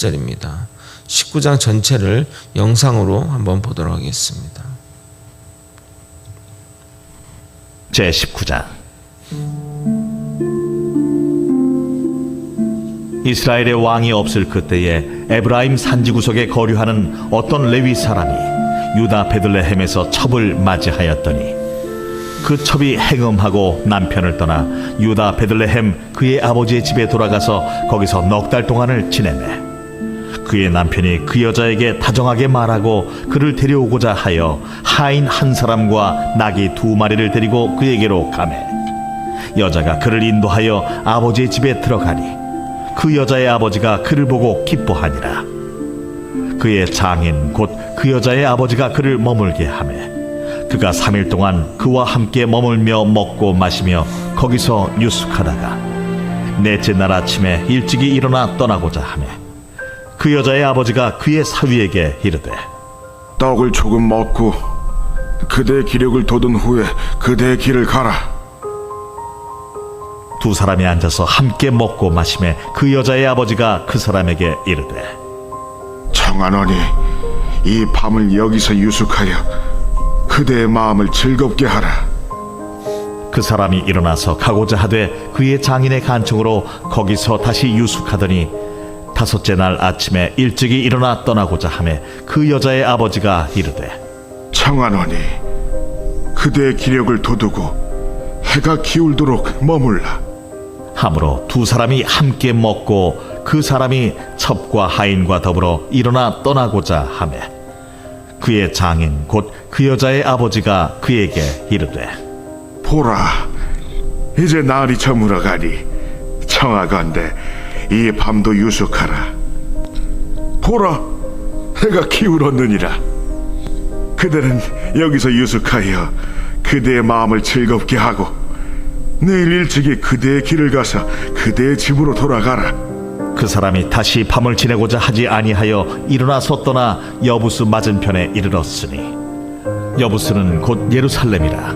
30절입니다. 19장 전체를 영상으로 한번 보도록 하겠습니다. 제 19장 이스라엘의 왕이 없을 그때에 에브라임 산지 구석에 거류하는 어떤 레위 사람이 유다 베들레헴에서 첩을 맞이하였더니 그 첩이 행음하고 남편을 떠나 유다 베들레헴 그의 아버지의 집에 돌아가서 거기서 넉 달 동안을 지내매 그의 남편이 그 여자에게 다정하게 말하고 그를 데려오고자 하여 하인 한 사람과 나귀 두 마리를 데리고 그에게로 가매. 여자가 그를 인도하여 아버지의 집에 들어가니 그 여자의 아버지가 그를 보고 기뻐하니라. 그의 장인 곧 그 여자의 아버지가 그를 머물게 하매 그가 삼일 동안 그와 함께 머물며 먹고 마시며 거기서 유숙하다가 넷째 날 아침에 일찍이 일어나 떠나고자 하매 그 여자의 아버지가 그의 사위에게 이르되 떡을 조금 먹고 그대의 기력을 돋은 후에 그대의 길을 가라. 두 사람이 앉아서 함께 먹고 마시매 그 여자의 아버지가 그 사람에게 이르되 청하노니 이 밤을 여기서 유숙하여 그대의 마음을 즐겁게 하라. 그 사람이 일어나서 가고자 하되 그의 장인의 간청으로 거기서 다시 유숙하더니 다섯째 날 아침에 일찍이 일어나 떠나고자 하매 그 여자의 아버지가 이르되 청하노니 그대의 기력을 돋우고 해가 기울도록 머물라. 함으로 두 사람이 함께 먹고 그 사람이 첩과 하인과 더불어 일어나 떠나고자 하매 그의 장인 곧 그 여자의 아버지가 그에게 이르되 보라, 이제 날이 저물어가니 청하건대 이 밤도 유숙하라. 보라, 해가 기울었느니라. 그대는 여기서 유숙하여 그대의 마음을 즐겁게 하고 내일 일찍이 그대의 길을 가서 그대의 집으로 돌아가라. 그 사람이 다시 밤을 지내고자 하지 아니하여 일어나서 떠나 여부스 맞은편에 이르렀으니 여부스는 곧 예루살렘이라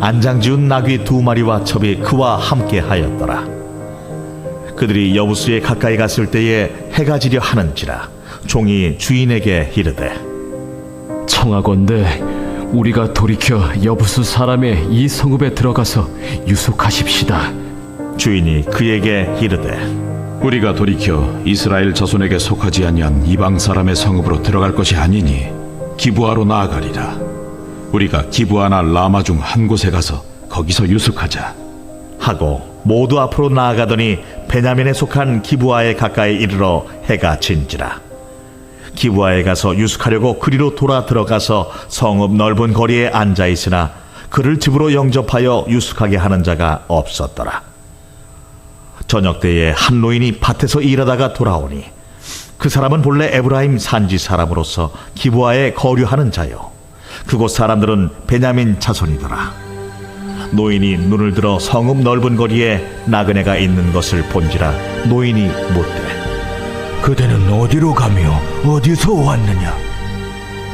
안장지운 나귀 두 마리와 첩이 그와 함께 하였더라 그들이 여부스에 가까이 갔을 때에 해가 지려 하는지라 종이 주인에게 이르되 청하건대 우리가 돌이켜 여부수 사람의 이 성읍에 들어가서 유숙하십시다. 주인이 그에게 이르되 우리가 돌이켜 이스라엘 자손에게 속하지 아니한 이방 사람의 성읍으로 들어갈 것이 아니니 기부하로 나아가리라. 우리가 기부하나 라마 중 한 곳에 가서 거기서 유숙하자. 하고 모두 앞으로 나아가더니 베냐민에 속한 기부아에 가까이 이르러 해가 진지라. 기부아에 가서 유숙하려고 그리로 돌아 들어가서 성읍 넓은 거리에 앉아 있으나 그를 집으로 영접하여 유숙하게 하는 자가 없었더라. 저녁 때에 한 노인이 밭에서 일하다가 돌아오니 그 사람은 본래 에브라임 산지 사람으로서 기부아에 거류하는 자요. 그곳 사람들은 베냐민 자손이더라 노인이 눈을 들어 성읍 넓은 거리에 나그네가 있는 것을 본지라 노인이 묻되 그대는 어디로 가며 어디서 왔느냐?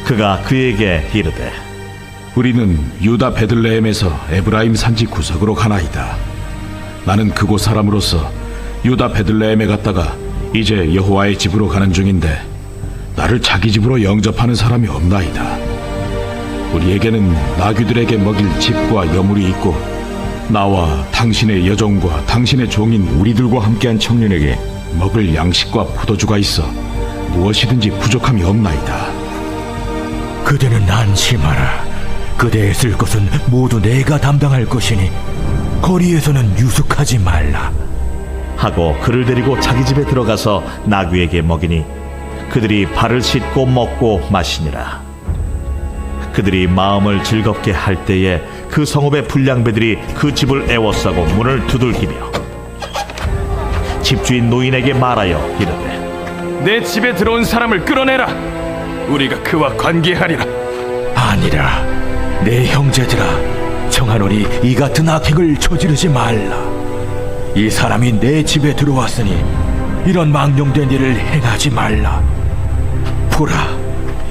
그가 그에게 이르되 우리는 유다 베들레헴에서 에브라임 산지 구석으로 가나이다. 나는 그곳 사람으로서 유다 베들레헴에 갔다가 이제 여호와의 집으로 가는 중인데 나를 자기 집으로 영접하는 사람이 없나이다. 우리에게는 나귀들에게 먹일 집과 여물이 있고 나와 당신의 여종과 당신의 종인 우리들과 함께한 청년에게 먹을 양식과 포도주가 있어 무엇이든지 부족함이 없나이다. 그대는 안심하라. 그대의 쓸 것은 모두 내가 담당할 것이니 거리에서는 유숙하지 말라. 하고 그를 데리고 자기 집에 들어가서 나귀에게 먹이니 그들이 발을 씻고 먹고 마시니라 그들이 마음을 즐겁게 할 때에 그 성읍의 불량배들이 그 집을 애워싸고 문을 두들기며 집주인 노인에게 말하여 이르되 내 집에 들어온 사람을 끌어내라. 우리가 그와 관계하리라. 아니라 내 형제들아 청하노니 이 같은 악행을 저지르지 말라. 이 사람이 내 집에 들어왔으니 이런 망령된 일을 행하지 말라. 보라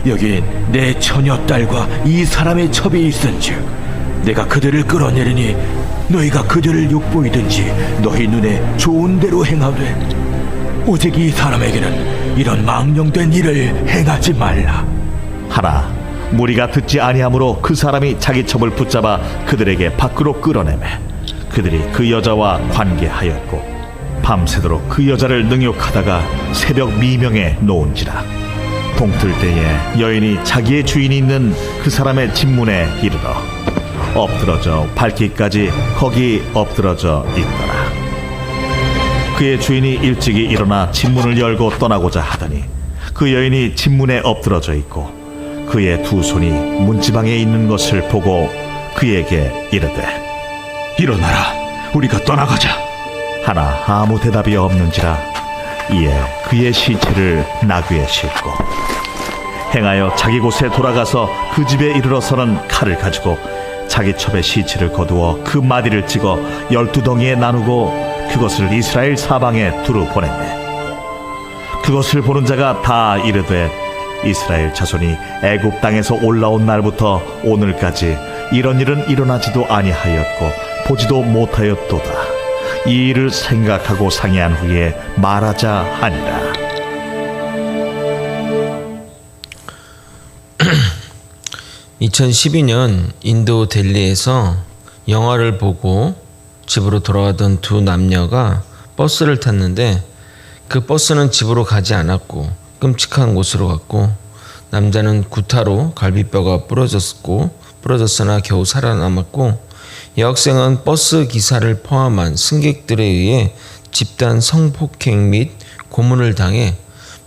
여기 내 처녀 딸과 이 사람의 첩이 있은즉 내가 그들을 끌어내리니 너희가 그들을 욕보이든지 너희 눈에 좋은 대로 행하되 오직 이 사람에게는 이런 망령된 일을 행하지 말라. 하나 무리가 듣지 아니하므로 그 사람이 자기 첩을 붙잡아 그들에게 밖으로 끌어내매 그들이 그 여자와 관계하였고 밤새도록 그 여자를 능욕하다가 새벽 미명에 놓은지라 동틀 때에 여인이 자기의 주인이 있는 그 사람의 집문에 이르러 엎드러져 밟기까지 거기 엎드러져 있더라 그의 주인이 일찍이 일어나 집문을 열고 떠나고자 하더니 그 여인이 집문에 엎드러져 있고 그의 두 손이 문지방에 있는 것을 보고 그에게 이르되 일어나라. 우리가 떠나가자. 하나 아무 대답이 없는지라 이에 그의 시체를 나귀에 싣고 행하여 자기 곳에 돌아가서 그 집에 이르러서는 칼을 가지고 자기 첩의 시체를 거두어 그 마디를 찍어 열두 덩이에 나누고 그것을 이스라엘 사방에 두루 보냈네 그것을 보는 자가 다 이르되 이스라엘 자손이 애굽 땅에서 올라온 날부터 오늘까지 이런 일은 일어나지도 아니하였고 보지도 못하였도다. 이 일을 생각하고 상의한 후에 말하자 하니라. (2012년) 인도 델리에서 영화를 보고 집으로 돌아가던 두 남녀가 버스를 탔는데 그 버스는 집으로 가지 않았고 끔찍한 곳으로 갔고 남자는 구타로 갈비뼈가 부러졌고 부러졌으나 겨우 살아남았고 여학생은 버스 기사를 포함한 승객들에 의해 집단 성폭행 및 고문을 당해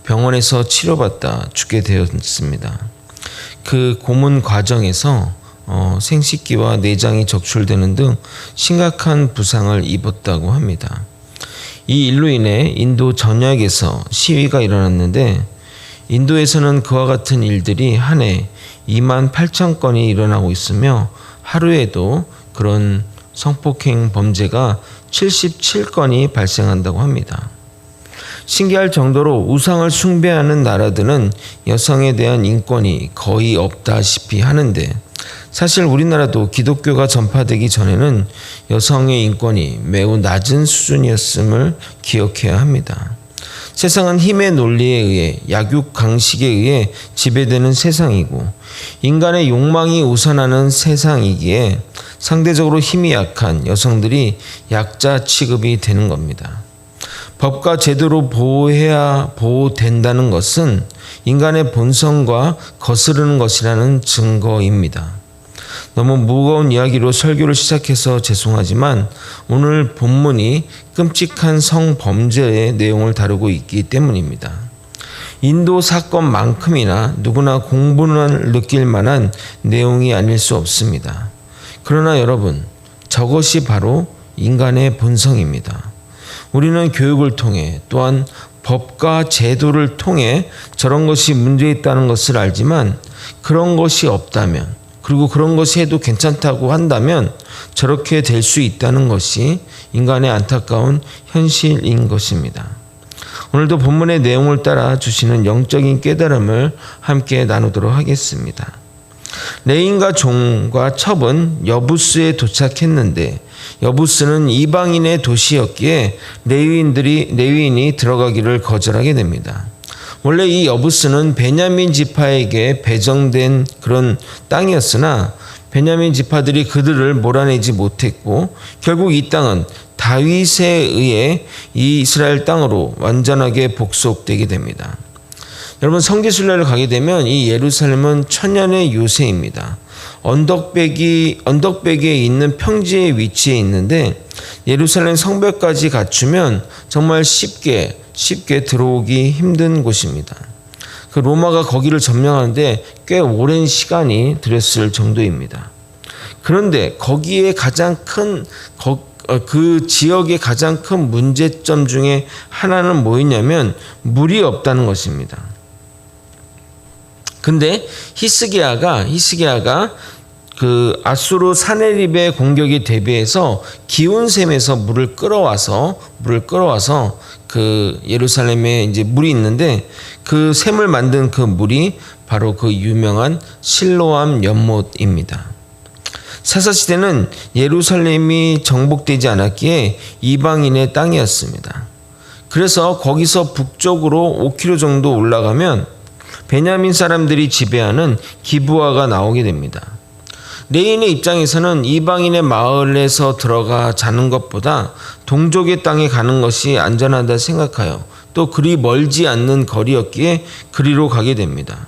병원에서 치료받다 죽게 되었습니다. 그 고문 과정에서 어, 생식기와 내장이 적출되는 등 심각한 부상을 입었다고 합니다. 이 일로 인해 인도 전역에서 시위가 일어났는데 인도에서는 그와 같은 일들이 한 해 2만 8천 건이 일어나고 있으며 하루에도 그런 성폭행 범죄가 77건이 발생한다고 합니다. 신기할 정도로 우상을 숭배하는 나라들은 여성에 대한 인권이 거의 없다시피 하는데 사실 우리나라도 기독교가 전파되기 전에는 여성의 인권이 매우 낮은 수준이었음을 기억해야 합니다. 세상은 힘의 논리에 의해 약육 강식에 의해 지배되는 세상이고 인간의 욕망이 우선하는 세상이기에 상대적으로 힘이 약한 여성들이 약자 취급이 되는 겁니다. 법과 제도로 보호해야 보호된다는 것은 인간의 본성과 거스르는 것이라는 증거입니다. 너무 무거운 이야기로 설교를 시작해서 죄송하지만 오늘 본문이 끔찍한 성범죄의 내용을 다루고 있기 때문입니다. 인도 사건만큼이나 누구나 공분을 느낄 만한 내용이 아닐 수 없습니다. 그러나 여러분, 저것이 바로 인간의 본성입니다. 우리는 교육을 통해 또한 법과 제도를 통해 저런 것이 문제 있다는 것을 알지만 그런 것이 없다면 그리고 그런 것이 해도 괜찮다고 한다면 저렇게 될 수 있다는 것이 인간의 안타까운 현실인 것입니다. 오늘도 본문의 내용을 따라 주시는 영적인 깨달음을 함께 나누도록 하겠습니다. 레인과 종과 첩은 여부스에 도착했는데 여부스는 이방인의 도시였기에 레위인들이 레위인이 들어가기를 거절하게 됩니다. 원래 이 여부스는 베냐민 지파에게 배정된 그런 땅이었으나 베냐민 지파들이 그들을 몰아내지 못했고 결국 이 땅은 다윗에 의해 이 이스라엘 땅으로 완전하게 복속되게 됩니다. 여러분 성지순례를 가게 되면 이 예루살렘은 천년의 요새입니다. 언덕백이 언덕백에 있는 평지의 위치에 있는데 예루살렘 성벽까지 갖추면 정말 쉽게 쉽게 들어오기 힘든 곳입니다. 그 로마가 거기를 점령하는데 꽤 오랜 시간이 들였을 정도입니다. 그런데 거기에 가장 큰 그 지역의 가장 큰 문제점 중에 하나는 뭐였냐면 물이 없다는 것입니다. 근데 히스기야가 히스기야가 그 아수르 사네립의 공격에 대비해서 기온샘에서 물을 끌어와서 물을 끌어와서 그 예루살렘에 이제 물이 있는데 그 샘을 만든 그 물이 바로 그 유명한 실로암 연못입니다. 사사 시대는 예루살렘이 정복되지 않았기에 이방인의 땅이었습니다. 그래서 거기서 북쪽으로 5km 정도 올라가면 베냐민 사람들이 지배하는 기부아가 나오게 됩니다. 레인의 입장에서는 이방인의 마을에서 들어가 자는 것보다 동족의 땅에 가는 것이 안전하다 생각하여 또 그리 멀지 않는 거리였기에 그리로 가게 됩니다.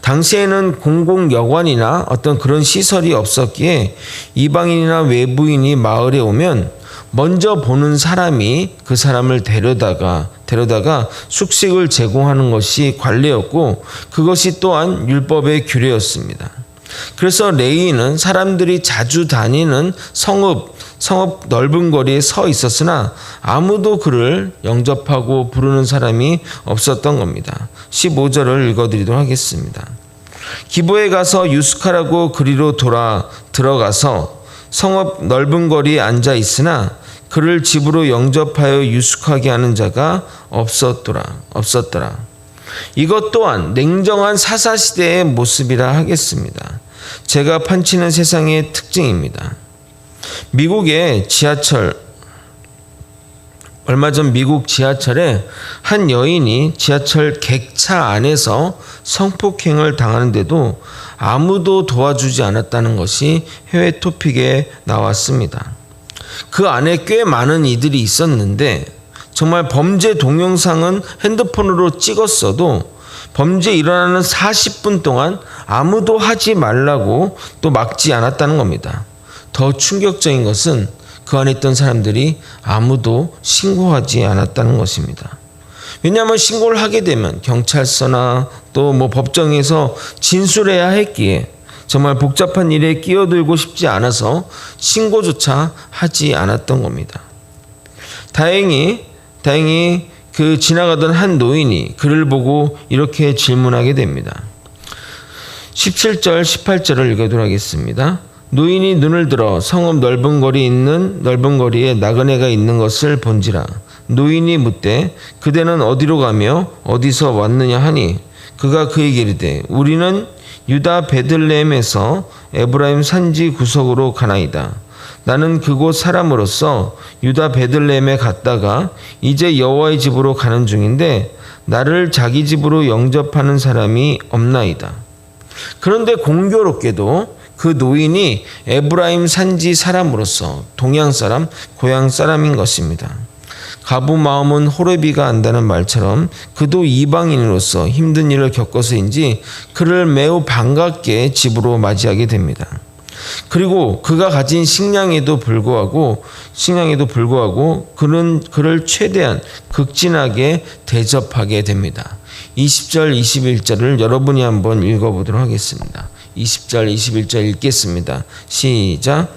당시에는 공공 여관이나 어떤 그런 시설이 없었기에 이방인이나 외부인이 마을에 오면 먼저 보는 사람이 그 사람을 데려다가 데려다가 숙식을 제공하는 것이 관례였고 그것이 또한 율법의 규례였습니다. 그래서 레이는 사람들이 자주 다니는 성읍 성읍 넓은 거리에 서 있었으나 아무도 그를 영접하고 부르는 사람이 없었던 겁니다. 15절을 읽어드리도록 하겠습니다. 기부에 가서 유스카라고 그리로 돌아 들어가서 성읍 넓은 거리에 앉아 있으나 그를 집으로 영접하여 유숙하게 하는 자가 없었더라 없었더라. 이것 또한 냉정한 사사 시대의 모습이라 하겠습니다. 제가 판치는 세상의 특징입니다. 미국의 지하철 얼마 전 미국 지하철에 한 여인이 지하철 객차 안에서 성폭행을 당하는데도 아무도 도와주지 않았다는 것이 해외 토픽에 나왔습니다. 그 안에 꽤 많은 이들이 있었는데 정말 범죄 동영상은 핸드폰으로 찍었어도 범죄 일어나는 40분 동안 아무도 하지 말라고 또 막지 않았다는 겁니다. 더 충격적인 것은 그 안에 있던 사람들이 아무도 신고하지 않았다는 것입니다. 왜냐하면 신고를 하게 되면 경찰서나 또 뭐 법정에서 진술해야 했기에 정말 복잡한 일에 끼어들고 싶지 않아서 신고조차 하지 않았던 겁니다. 다행히 다행히 그 지나가던 한 노인이 그를 보고 이렇게 질문하게 됩니다. 17절 18절을 읽어도록 하겠습니다. 노인이 눈을 들어 성읍 넓은 거리 있는 넓은 거리에 나그네가 있는 것을 본지라 노인이 묻되 그대는 어디로 가며 어디서 왔느냐 하니 그가 그에게 이르되 우리는 유다 베들레헴에서 에브라임 산지 구석으로 가나이다. 나는 그곳 사람으로서 유다 베들레헴에 갔다가 이제 여호와의 집으로 가는 중인데 나를 자기 집으로 영접하는 사람이 없나이다. 그런데 공교롭게도 그 노인이 에브라임 산지 사람으로서 동양 사람, 고향 사람인 것입니다. 가부 마음은 호레비가 안다는 말처럼 그도 이방인으로서 힘든 일을 겪어서인지 그를 매우 반갑게 집으로 맞이하게 됩니다. 그리고 그가 가진 식량에도 불구하고 식량에도 불구하고 그는 그를 최대한 극진하게 대접하게 됩니다. 20절 21절을 여러분이 한번 읽어 보도록 하겠습니다. 20절 21절 읽겠습니다. 시작.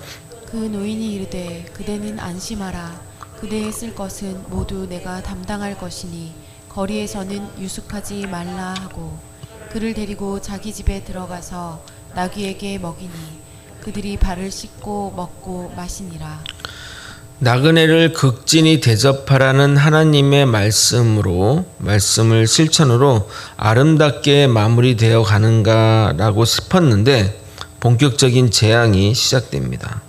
그 노인이 이르되 그대는 안심하라 그대의 쓸 것은 모두 내가 담당할 것이니 거리에서는 유숙하지 말라 하고 그를 데리고 자기 집에 들어가서 나귀에게 먹이니 그들이 발을 씻고 먹고 마시니라 나그네를 극진히 대접하라는 하나님의 말씀으로 말씀을 실천으로 아름답게 마무리되어 가는가라고 싶었는데 본격적인 재앙이 시작됩니다.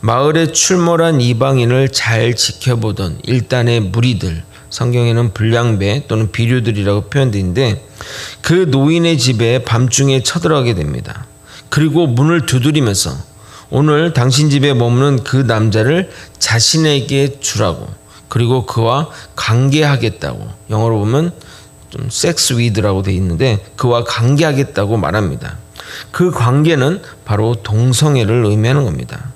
마을에 출몰한 이방인을 잘 지켜보던 일단의 무리들 성경에는 불량배 또는 비류들이라고 표현되는데 그 노인의 집에 밤중에 쳐들어가게 됩니다. 그리고 문을 두드리면서 오늘 당신 집에 머무는 그 남자를 자신에게 주라고 그리고 그와 관계하겠다고 영어로 보면 좀 섹스 위드라고 돼 있는데 그와 관계하겠다고 말합니다. 그 관계는 바로 동성애를 의미하는 겁니다.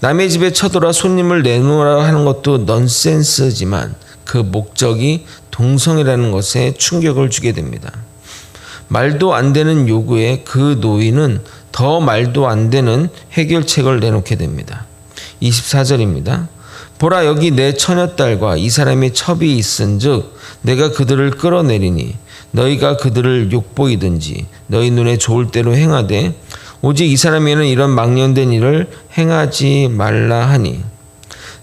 남의 집에 쳐들어 손님을 내놓으라 하는 것도 넌센스지만 그 목적이 동성애라는 것에 충격을 주게 됩니다. 말도 안 되는 요구에 그 노인은 더 말도 안 되는 해결책을 내놓게 됩니다. 24절입니다. 보라 여기 내 처녀딸과 이 사람의 첩이 있은즉 내가 그들을 끌어내리니 너희가 그들을 욕보이든지 너희 눈에 좋을 대로 행하되 오직 이 사람에는 이런 망령된 일을 행하지 말라 하니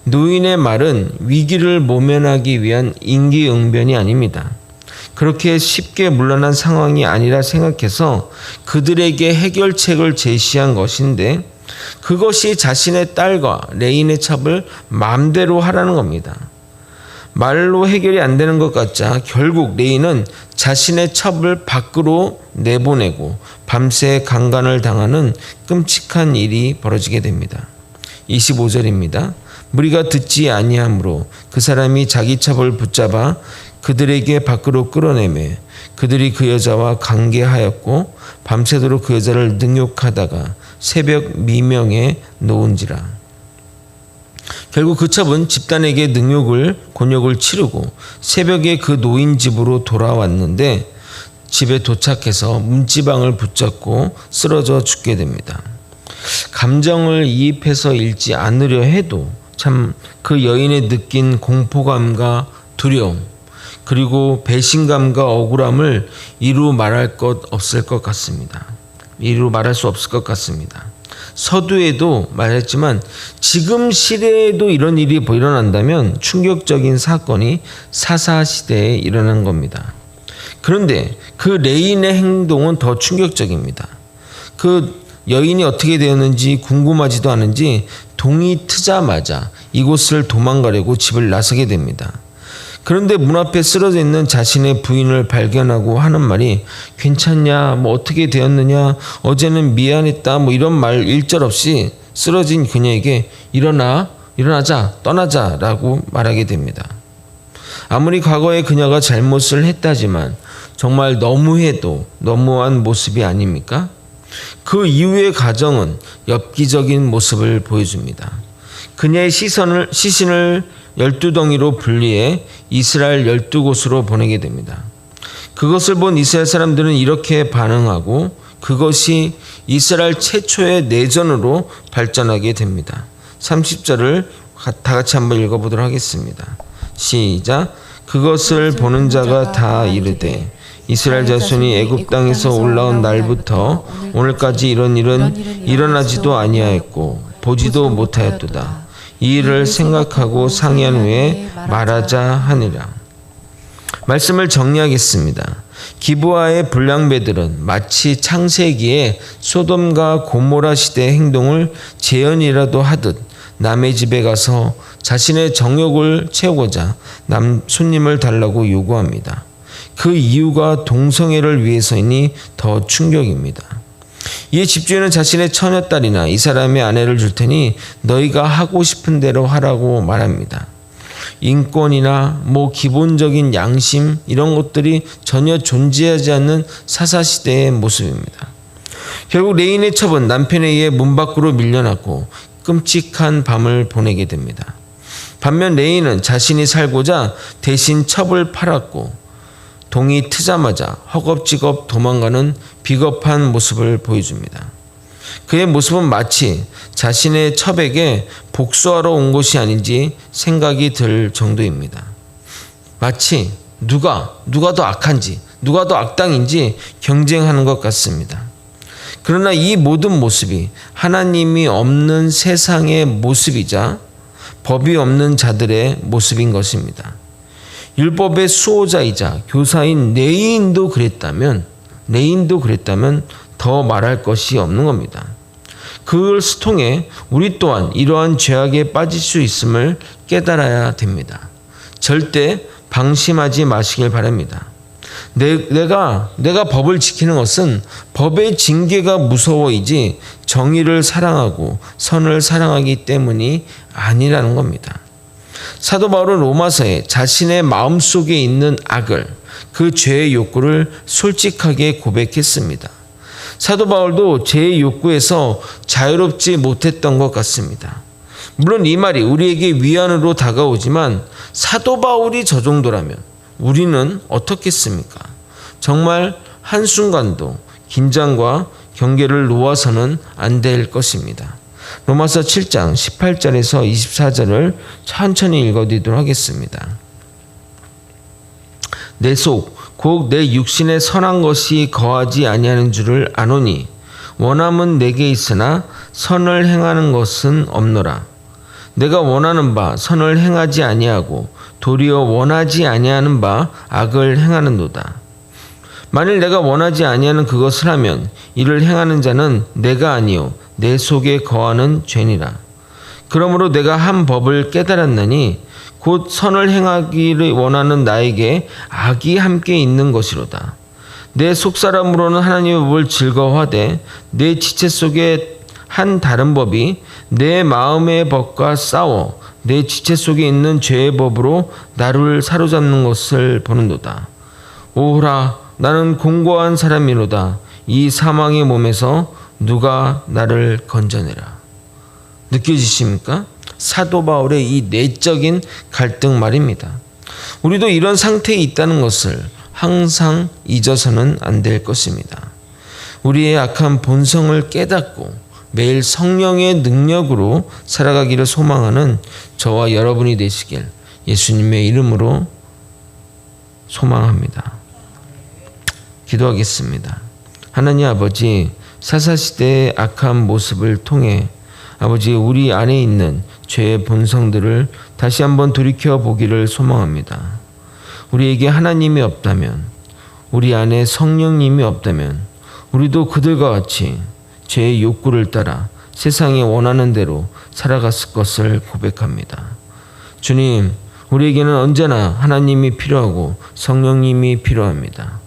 노인의 말은 위기를 모면하기 위한 인기응변이 아닙니다. 그렇게 쉽게 물러난 상황이 아니라 생각해서 그들에게 해결책을 제시한 것인데 그것이 자신의 딸과 레인의 첩을 마음대로 하라는 겁니다. 말로 해결이 안 되는 것 같자 결국 레이는 자신의 첩을 밖으로 내보내고 밤새 강간을 당하는 끔찍한 일이 벌어지게 됩니다. 25절입니다. 무리가 듣지 아니하므로 그 사람이 자기 첩을 붙잡아 그들에게 밖으로 끌어내매 그들이 그 여자와 관계하였고 밤새도록 그 여자를 능욕하다가 새벽 미명에 놓은지라. 결국 그 첩은 집단에게 능욕을 곤욕을 치르고 새벽에 그 노인 집으로 돌아왔는데 집에 도착해서 문지방을 붙잡고 쓰러져 죽게 됩니다. 감정을 이입해서 읽지 않으려 해도 참 그 여인의 느낀 공포감과 두려움 그리고 배신감과 억울함을 이루 말할 것 없을 것 같습니다. 이루 말할 수 없을 것 같습니다. 서두에도 말했지만 지금 시대에도 이런 일이 일어난다면 충격적인 사건이 사사 시대에 일어난 겁니다. 그런데 그 레인의 행동은 더 충격적입니다. 그 여인이 어떻게 되었는지 궁금하지도 않은지 동이 트자마자 이곳을 도망가려고 집을 나서게 됩니다. 그런데 문 앞에 쓰러져 있는 자신의 부인을 발견하고 하는 말이 괜찮냐, 뭐 어떻게 되었느냐, 어제는 미안했다, 뭐 이런 말 일절 없이 쓰러진 그녀에게 일어나, 일어나자, 떠나자 라고 말하게 됩니다. 아무리 과거에 그녀가 잘못을 했다지만 정말 너무해도 너무한 모습이 아닙니까? 그 이후의 가정은 엽기적인 모습을 보여줍니다. 그녀의 시선을, 시신을 열두 덩이로 분리해 이스라엘 열두 곳으로 보내게 됩니다. 그것을 본 이스라엘 사람들은 이렇게 반응하고 그것이 이스라엘 최초의 내전으로 발전하게 됩니다. 30절을 다 같이 한번 읽어보도록 하겠습니다. 시작. 그것을 보는 자가 다 이르되 이스라엘 자손이 애굽 땅에서 올라온 날부터 오늘까지 이런 일은 일어나지도 아니하였고 보지도 못하였도다. 이 일을 생각하고 상의한 후에 말하자 하니라. 말씀을 정리하겠습니다. 기부아의 불량배들은 마치 창세기에 소돔과 고모라 시대의 행동을 재현이라도 하듯 남의 집에 가서 자신의 정욕을 채우고자 남 손님을 달라고 요구합니다. 그 이유가 동성애를 위해서이니 더 충격입니다. 이에 집주인은 자신의 처녀딸이나 이 사람의 아내를 줄 테니 너희가 하고 싶은 대로 하라고 말합니다. 인권이나 뭐 기본적인 양심 이런 것들이 전혀 존재하지 않는 사사시대의 모습입니다. 결국 레인의 첩은 남편에 의해 문 밖으로 밀려났고 끔찍한 밤을 보내게 됩니다. 반면 레인은 자신이 살고자 대신 첩을 팔았고 동이 트자마자 허겁지겁 도망가는 비겁한 모습을 보여줍니다. 그의 모습은 마치 자신의 첩에게 복수하러 온 것이 아닌지 생각이 들 정도입니다. 마치 누가 누가 더 악한지 누가 더 악당인지 경쟁하는 것 같습니다. 그러나 이 모든 모습이 하나님이 없는 세상의 모습이자 법이 없는 자들의 모습인 것입니다. 율법의 수호자이자 교사인 레인도 그랬다면 레인도 그랬다면 더 말할 것이 없는 겁니다. 그걸 통해 우리 또한 이러한 죄악에 빠질 수 있음을 깨달아야 됩니다. 절대 방심하지 마시길 바랍니다. 내, 내가 내가 법을 지키는 것은 법의 징계가 무서워이지 정의를 사랑하고 선을 사랑하기 때문이 아니라는 겁니다. 사도 바울은 로마서에 자신의 마음 속에 있는 악을 그 죄의 욕구를 솔직하게 고백했습니다. 사도 바울도 죄의 욕구에서 자유롭지 못했던 것 같습니다. 물론 이 말이 우리에게 위안으로 다가오지만 사도 바울이 저 정도라면 우리는 어떻겠습니까? 정말 한순간도 긴장과 경계를 놓아서는 안 될 것입니다. 로마서 7장 18절에서 24절을 천천히 읽어드리도록 하겠습니다. 내 속, 곧 내 육신에 선한 것이 거하지 아니하는 줄을 아노니 원함은 내게 있으나 선을 행하는 것은 없노라. 내가 원하는 바 선을 행하지 아니하고 도리어 원하지 아니하는 바 악을 행하는도다. 만일 내가 원하지 아니하는 그것을 하면 이를 행하는 자는 내가 아니요 내 속에 거하는 죄니라. 그러므로 내가 한 법을 깨달았느니 곧 선을 행하기를 원하는 나에게 악이 함께 있는 것이로다. 내 속사람으로는 하나님의 법을 즐거워하되 내 지체 속에 한 다른 법이 내 마음의 법과 싸워 내 지체 속에 있는 죄의 법으로 나를 사로잡는 것을 보는도다. 오호라 나는 공고한 사람이로다. 이 사망의 몸에서 누가 나를 건져내라. 느껴지십니까? 사도 바울의 이 내적인 갈등 말입니다. 우리도 이런 상태에 있다는 것을 항상 잊어서는 안 될 것입니다. 우리의 악한 본성을 깨닫고 매일 성령의 능력으로 살아가기를 소망하는 저와 여러분이 되시길 예수님의 이름으로 소망합니다. 기도하겠습니다. 하나님 아버지, 사사시대의 악한 모습을 통해 아버지 우리 안에 있는 죄의 본성들을 다시 한번 돌이켜 보기를 소망합니다. 우리에게 하나님이 없다면, 우리 안에 성령님이 없다면, 우리도 그들과 같이 죄의 욕구를 따라 세상이 원하는 대로 살아갔을 것을 고백합니다. 주님, 우리에게는 언제나 하나님이 필요하고 성령님이 필요합니다.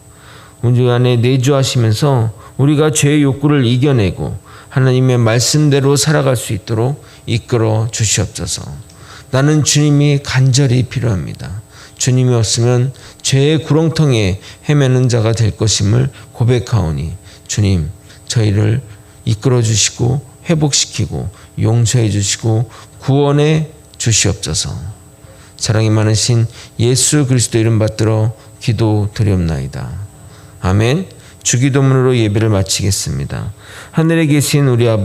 우리 안에 내주하시면서 우리가 죄의 욕구를 이겨내고 하나님의 말씀대로 살아갈 수 있도록 이끌어 주시옵소서. 나는 주님이 간절히 필요합니다. 주님이 없으면 죄의 구렁텅이에 헤매는 자가 될 것임을 고백하오니 주님 저희를 이끌어 주시고 회복시키고 용서해 주시고 구원해 주시옵소서. 사랑이 많으신 예수 그리스도 이름 받들어 기도 드리옵나이다. 아멘. 주기도문으로 예배를 마치겠습니다. 하늘에 계신 우리 아버지